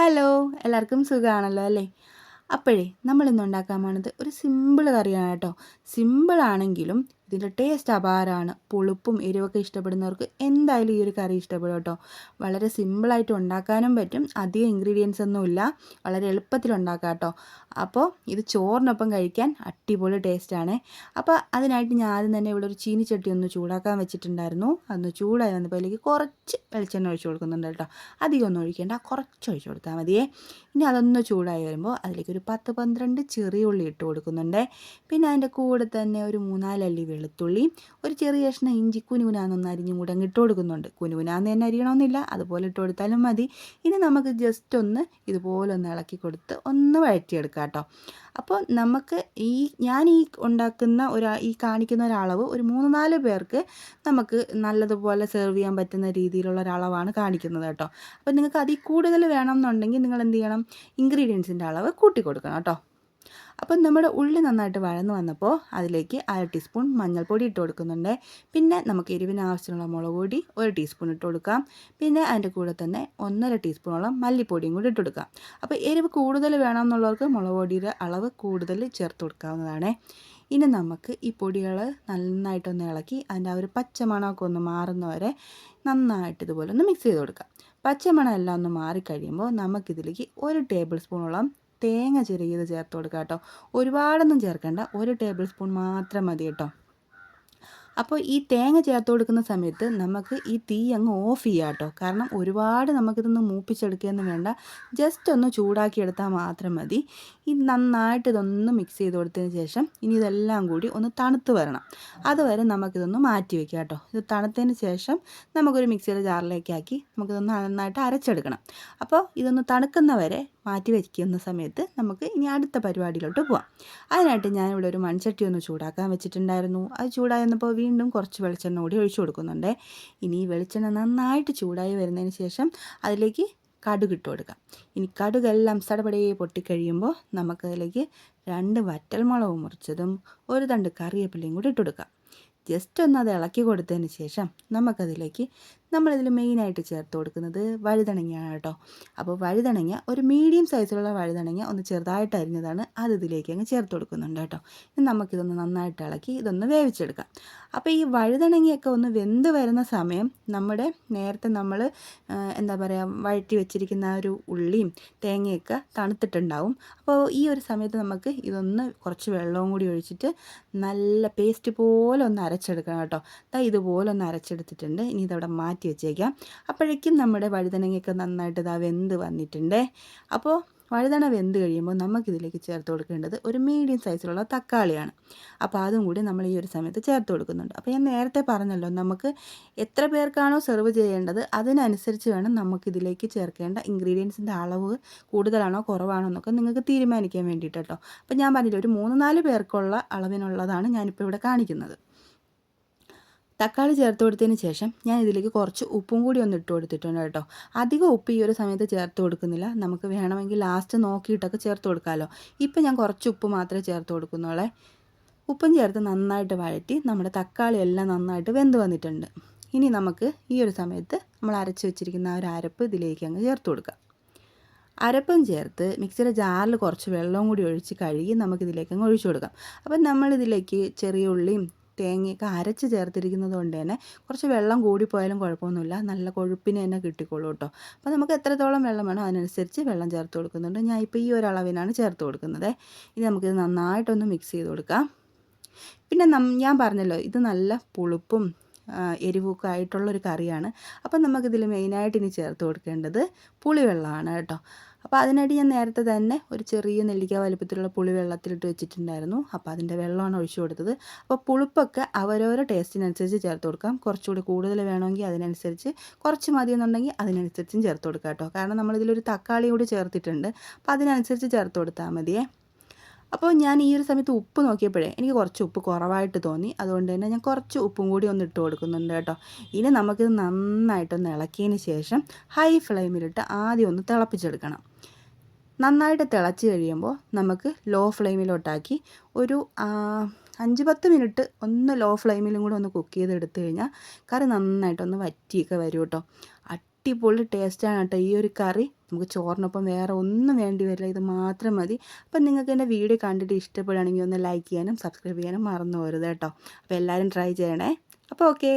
Hello എല്ലാവർക്കും സുഖമാണല്ലോ അല്ലേ? അപ്പോഴേ നമ്മളിന്ന് ഉണ്ടാക്കാൻ പോണത് ഒരു സിമ്പിൾ കറിയാണ് കേട്ടോ. സിമ്പിളാണെങ്കിലും ഇതിന്റെ ടേസ്റ്റ് അപാരമാണ് പുളിപ്പും എരിവൊക്കെ ഇഷ്ടപ്പെടുന്നവർക്ക് എന്തായാലും ഈ ഒരു കറി ഇഷ്ടപ്പെടും കേട്ടോ. വളരെ സിമ്പിളായിട്ട് ഉണ്ടാക്കാനും പറ്റും. അധികം ഇൻഗ്രീഡിയൻസ് ഒന്നുമില്ല വളരെ എളുപ്പത്തിൽ ഉണ്ടാക്കാം കേട്ടോ. അപ്പോൾ ഇത് ചോറിനൊപ്പം കഴിക്കാൻ അടിപൊളി ടേസ്റ്റാണ് അപ്പോൾ അതിനായിട്ട് ഞാൻ ആദ്യം തന്നെ ഇവിടെ ഒരു ചീനിച്ചട്ടി ഒന്ന് ചൂടാക്കാൻ വെച്ചിട്ടുണ്ടായിരുന്നു. അതൊന്ന് ചൂടായി വന്നപ്പോൾ അതിലേക്ക് കുറച്ച് വെളിച്ചെണ്ണ ഒഴിച്ചു കൊടുക്കുന്നുണ്ട് കേട്ടോ. അധികം ഒന്നും ഒഴിക്കേണ്ട. കുറച്ച് ഒഴിച്ചു കൊടുത്താൽ മതിയേ ഇനി അതൊന്ന് ചൂടായി വരുമ്പോൾ അതിലേക്ക് ഒരു പത്ത് പന്ത്രണ്ട് ചെറിയ ഉള്ളി ഇട്ട് കൊടുക്കുന്നുണ്ട്. പിന്നെ അതിന്റെ കൂടെ തന്നെ ഒരു മൂന്നാലല്ലി വെളുത്തുള്ളി ഒരു ചെറിയ കഷ്ണം ഇഞ്ചി കുനുകുനാന്നൊന്ന് അരിഞ്ഞും കൂടെ ഇട്ട് കൊടുക്കുന്നുണ്ട് കുനുകുനാന്ന് തന്നെ അരിയണമെന്നില്ല അതുപോലെ ഇട്ട് കൊടുത്താലും മതി. ഇനി നമുക്ക് ജസ്റ്റ് ഒന്ന് ഇതുപോലെ ഒന്ന് ഇളക്കി കൊടുത്ത് ഒന്ന് വഴറ്റിയെടുക്കാം കേട്ടോ. അപ്പോൾ നമുക്ക് ഈ ഞാൻ ഈ ഉണ്ടാക്കുന്ന ഒരു ഈ കാണിക്കുന്ന ഒരളവ് ഒരു മൂന്ന് നാല് പേർക്ക് നമുക്ക് നല്ലതുപോലെ സെർവ് ചെയ്യാൻ പറ്റുന്ന രീതിയിലുള്ള ഒരളവാണ് കാണിക്കുന്നത് കേട്ടോ. അപ്പോൾ നിങ്ങൾക്ക് അതിൽ കൂടുതൽ വേണം എന്നുണ്ടെങ്കിൽ നിങ്ങൾ എന്ത് ചെയ്യണം ഇൻഗ്രീഡിയൻസിന്റെ അളവ് കൂട്ടി കൊടുക്കണം കേട്ടോ. അപ്പം നമ്മുടെ ഉള്ളി നന്നായിട്ട് വഴന്ന് വന്നപ്പോൾ അതിലേക്ക് അര ടീസ്പൂൺ മഞ്ഞൾപ്പൊടി ഇട്ട് കൊടുക്കുന്നുണ്ട്. പിന്നെ നമുക്ക് എരിവിന് ആവശ്യമുള്ള മുളക് പൊടി ഒരു ടീസ്പൂൺ ഇട്ട് കൊടുക്കാം. പിന്നെ അതിന്റെ കൂടെ തന്നെ ഒന്നര ടീസ്പൂണോളം മല്ലിപ്പൊടിയും കൂടി ഇട്ട് കൊടുക്കാം. അപ്പോൾ എരിവ് കൂടുതൽ വേണമെന്നുള്ളവർക്ക് മുളക് പൊടിയുടെ അളവ് കൂടുതൽ ചേർത്ത് കൊടുക്കാവുന്നതാണ്. ഇനി നമുക്ക് ഈ പൊടികൾ നന്നായിട്ടൊന്ന് ഇളക്കി അതിന്റെ ആ ഒരു പച്ചമണമൊക്കെ ഒന്ന് മാറുന്നവരെ നന്നായിട്ട് ഇതുപോലെ ഒന്ന് മിക്സ് ചെയ്ത് കൊടുക്കാം. പച്ചമണം എല്ലാം ഒന്ന് മാറിക്കഴിയുമ്പോൾ നമുക്കിതിലേക്ക് ഒരു ടേബിൾ സ്പൂണോളം തേങ്ങ ചെറിയത് ചേർത്ത് കൊടുക്കുക കേട്ടോ ഒരുപാടൊന്നും ചേർക്കേണ്ട. ഒരു ടേബിൾ സ്പൂൺ മാത്രം മതി കേട്ടോ. അപ്പോൾ ഈ തേങ്ങ ചേർത്ത് കൊടുക്കുന്ന സമയത്ത് നമുക്ക് ഈ തീ അങ്ങ് ഓഫ് ചെയ്യാം കേട്ടോ കാരണം ഒരുപാട് നമുക്കിതൊന്ന് മൂപ്പിച്ചെടുക്കുകയൊന്നും വേണ്ട. ജസ്റ്റ് ഒന്ന് ചൂടാക്കി എടുത്താൽ മാത്രം മതി. ഈ നന്നായിട്ട് ഇതൊന്ന് മിക്സ് ചെയ്ത് കൊടുത്തതിന് ശേഷം ഇനി ഇതെല്ലാം കൂടി ഒന്ന് തണുത്ത് വരണം. അതുവരെ നമുക്കിതൊന്ന് മാറ്റി വയ്ക്കാം കേട്ടോ ഇത് തണുത്തതിന് ശേഷം നമുക്കൊരു മിക്സിയുടെ ജാറിലേക്ക് ആക്കി നമുക്കിതൊന്ന് നന്നായിട്ട് അരച്ചെടുക്കണം. അപ്പോൾ ഇതൊന്ന് തണുക്കുന്നവരെ മാറ്റി വയ്ക്കുന്ന സമയത്ത് നമുക്ക് ഇനി അടുത്ത പരിപാടിയിലോട്ട് പോവാം. അതിനായിട്ട് ഞാനിവിടെ ഒരു മൺചട്ടി ഒന്ന് ചൂടാക്കാൻ വെച്ചിട്ടുണ്ടായിരുന്നു. അത് ചൂടായി വന്നപ്പോൾ വീണ്ടും കുറച്ച് വെളിച്ചെണ്ണ കൂടി ഒഴിച്ചു കൊടുക്കുന്നുണ്ട്. ഇനി ഈ വെളിച്ചെണ്ണ നന്നായിട്ട് ചൂടായി വരുന്നതിന് ശേഷം അതിലേക്ക് കടുക് ഇട്ട് കൊടുക്കാം. ഇനി കടുകെല്ലാം സടപടയെ പൊട്ടിക്കഴിയുമ്പോൾ നമുക്കതിലേക്ക് രണ്ട് വറ്റൽമുളക് മുറിച്ചതും ഒരു തണ്ട് കറിവേപ്പിലയും കൂടി ഇട്ട് കൊടുക്കാം. ജസ്റ്റ് ഒന്ന് അത് ഇളക്കി കൊടുത്തതിന് ശേഷം നമുക്കതിലേക്ക് നമ്മളിതിൽ മെയിനായിട്ട് ചേർത്ത് കൊടുക്കുന്നത് വഴുതണങ്ങയാണ് കേട്ടോ അപ്പോൾ വഴുതണങ്ങ ഒരു മീഡിയം സൈസിലുള്ള വഴുതണങ്ങ ഒന്ന് ചെറുതായിട്ട് അരിഞ്ഞതാണ്. അത് ഇതിലേക്ക് അങ്ങ് ചേർത്ത് കൊടുക്കുന്നുണ്ട് കേട്ടോ. ഇനി നമുക്കിതൊന്ന് നന്നായിട്ട് ഇളക്കി ഇതൊന്ന് വേവിച്ചെടുക്കാം. അപ്പോൾ ഈ വഴുതണങ്ങയൊക്കെ ഒന്ന് വെന്ത് വരുന്ന സമയം നമ്മുടെ നേരത്തെ നമ്മൾ എന്താ പറയുക വഴറ്റി വെച്ചിരിക്കുന്ന ഒരു ഉള്ളിയും തേങ്ങയൊക്കെ തണുത്തിട്ടുണ്ടാവും. അപ്പോൾ ഈ ഒരു സമയത്ത് നമുക്ക് ഇതൊന്ന് കുറച്ച് വെള്ളവും കൂടി ഒഴിച്ചിട്ട് നല്ല പേസ്റ്റ് പോലെ ഒന്ന് അരച്ചെടുക്കണം കേട്ടോ. ഇതാ ഇതുപോലെ ഒന്ന് അരച്ചെടുത്തിട്ടുണ്ട്. ഇനി ഇതവിടെ മാറ്റി മാറ്റി വെച്ചേക്കാം. അപ്പോഴേക്കും നമ്മുടെ വഴുതനങ്ങയൊക്കെ നന്നായിട്ട് ഇതാ വെന്ത് വന്നിട്ടുണ്ട്. അപ്പോൾ വഴുതന വെന്ത് കഴിയുമ്പോൾ നമുക്കിതിലേക്ക് ചേർത്ത് കൊടുക്കേണ്ടത് ഒരു മീഡിയം സൈസിലുള്ള തക്കാളിയാണ്. അപ്പോൾ അതും കൂടി നമ്മൾ ഈ ഒരു സമയത്ത് ചേർത്ത് കൊടുക്കുന്നുണ്ട്. അപ്പോൾ ഞാൻ നേരത്തെ പറഞ്ഞല്ലോ നമുക്ക് എത്ര പേർക്കാണോ സെർവ് ചെയ്യേണ്ടത് അതിനനുസരിച്ച് വേണം നമുക്കിതിലേക്ക് ചേർക്കേണ്ട ഇൻഗ്രീഡിയൻസിന്റെ അളവ് കൂടുതലാണോ കുറവാണോ എന്നൊക്കെ നിങ്ങൾക്ക് തീരുമാനിക്കാൻ വേണ്ടിയിട്ട് കേട്ടോ അപ്പോൾ ഞാൻ പറഞ്ഞില്ല ഒരു മൂന്ന് നാല് പേർക്കുള്ള അളവിനുള്ളതാണ് ഞാനിപ്പോൾ ഇവിടെ കാണിക്കുന്നത്. തക്കാളി ചേർത്ത് കൊടുത്തതിന് ശേഷം ഞാൻ ഇതിലേക്ക് കുറച്ച് ഉപ്പും കൂടി ഒന്ന് ഇട്ട് കൊടുത്തിട്ടുണ്ട് കേട്ടോ. അധികം ഉപ്പ് ഈ ഒരു സമയത്ത് ചേർത്ത് കൊടുക്കുന്നില്ല. നമുക്ക് വേണമെങ്കിൽ ലാസ്റ്റ് നോക്കിയിട്ടൊക്കെ ചേർത്ത് കൊടുക്കാമല്ലോ ഇപ്പം ഞാൻ കുറച്ച് ഉപ്പ് മാത്രമേ ചേർത്ത് കൊടുക്കുന്നുള്ളേ. ഉപ്പും ചേർത്ത് നന്നായിട്ട് വഴറ്റി നമ്മുടെ തക്കാളി എല്ലാം നന്നായിട്ട് വെന്ത് വന്നിട്ടുണ്ട്. ഇനി നമുക്ക് ഈ ഒരു സമയത്ത് നമ്മൾ അരച്ച് വെച്ചിരിക്കുന്ന ആ ഒരു അരപ്പ് ഇതിലേക്ക് അങ്ങ് ചേർത്ത് കൊടുക്കാം. അരപ്പും ചേർത്ത് മിക്സിയുടെ ജാറിൽ കുറച്ച് വെള്ളവും കൂടി ഒഴിച്ച് കഴുകി നമുക്കിതിലേക്ക് അങ്ങ് ഒഴിച്ചു കൊടുക്കാം. അപ്പം നമ്മളിതിലേക്ക് ചെറിയ ഉള്ളിയും തേങ്ങയൊക്കെ അരച്ച് ചേർത്തിരിക്കുന്നത് കൊണ്ട് തന്നെ കുറച്ച് വെള്ളം കൂടിപ്പോയാലും കുഴപ്പമൊന്നുമില്ല. നല്ല കൊഴുപ്പിന് തന്നെ കിട്ടിക്കോളൂ കേട്ടോ. അപ്പോൾ നമുക്ക് എത്രത്തോളം വെള്ളം വേണോ അതിനനുസരിച്ച് വെള്ളം ചേർത്ത് കൊടുക്കുന്നുണ്ട്. ഞാൻ ഇപ്പോൾ ഈ ഒരു ചേർത്ത് കൊടുക്കുന്നത്. ഇത് നമുക്കിത് നന്നായിട്ടൊന്ന് മിക്സ് ചെയ്ത് കൊടുക്കാം. പിന്നെ ഞാൻ പറഞ്ഞല്ലോ ഇത് നല്ല പുളിപ്പും എരിവൊക്കെ ആയിട്ടുള്ളൊരു കറിയാണ്. അപ്പം നമുക്കിതിൽ മെയിനായിട്ട് ഇനി ചേർത്ത് കൊടുക്കേണ്ടത് പുളിവെള്ളമാണ് കേട്ടോ. അപ്പോൾ അതിനായിട്ട് ഞാൻ നേരത്തെ തന്നെ ഒരു ചെറിയ നെല്ലിക്ക വലുപ്പത്തിലുള്ള പുളി വെള്ളത്തിലിട്ട് വെച്ചിട്ടുണ്ടായിരുന്നു. അപ്പോൾ അതിന്റെ വെള്ളമാണ് ഒഴിച്ചു കൊടുത്തത്. അപ്പോൾ പുളിപ്പൊക്കെ അവരോരോ ടേസ്റ്റിനനുസരിച്ച് ചേർത്ത് കൊടുക്കാം. കുറച്ചുകൂടി കൂടുതൽ വേണമെങ്കിൽ അതിനനുസരിച്ച് കുറച്ച് മതി എന്നുണ്ടെങ്കിൽ അതിനനുസരിച്ചും ചേർത്ത് കൊടുക്കാം കേട്ടോ. കാരണം നമ്മളിതിലൊരു തക്കാളി കൂടി ചേർത്തിട്ടുണ്ട്. അപ്പോൾ അതിനനുസരിച്ച് ചേർത്ത് കൊടുത്താൽ മതിയേ. അപ്പോൾ ഞാൻ ഈ ഒരു സമയത്ത് ഉപ്പ് നോക്കിയപ്പോഴേ എനിക്ക് കുറച്ച് ഉപ്പ് കുറവായിട്ട് തോന്നി. അതുകൊണ്ട് തന്നെ ഞാൻ കുറച്ച് ഉപ്പും കൂടി ഒന്ന് ഇട്ട് കൊടുക്കുന്നുണ്ട് കേട്ടോ. ഇനി നമുക്കിത് നന്നായിട്ടൊന്ന് ഇളക്കിയതിന് ശേഷം ഹൈ ഫ്ലെയിമിലിട്ട് ആദ്യം ഒന്ന് തിളപ്പിച്ചെടുക്കണം. നന്നായിട്ട് തിളച്ച് കഴിയുമ്പോൾ നമുക്ക് ലോ ഫ്ലെയിമിലോട്ടാക്കി ഒരു അഞ്ച് പത്ത് മിനിറ്റ് ഒന്ന് ലോ ഫ്ലെയിമിലും കൂടെ ഒന്ന് കുക്ക് ചെയ്ത് എടുത്തു കഴിഞ്ഞാൽ കറി നന്നായിട്ടൊന്ന് വറ്റിയൊക്കെ വരും കേട്ടോ. അടിപൊളി ടേസ്റ്റാണ് കേട്ടോ ഈ ഒരു കറി. നമുക്ക് ചോറിനൊപ്പം വേറെ ഒന്നും വേണ്ടി വരില്ല. ഇത് മാത്രം മതി. അപ്പം നിങ്ങൾക്ക് എന്റെ വീഡിയോ കണ്ടിട്ട് ഇഷ്ടപ്പെടുകയാണെങ്കിൽ ഒന്ന് ലൈക്ക് ചെയ്യാനും സബ്സ്ക്രൈബ് ചെയ്യാനും മറന്നു പോരുത് കേട്ടോ. അപ്പോൾ എല്ലാവരും ട്രൈ ചെയ്യണേ. അപ്പോൾ ഓക്കേ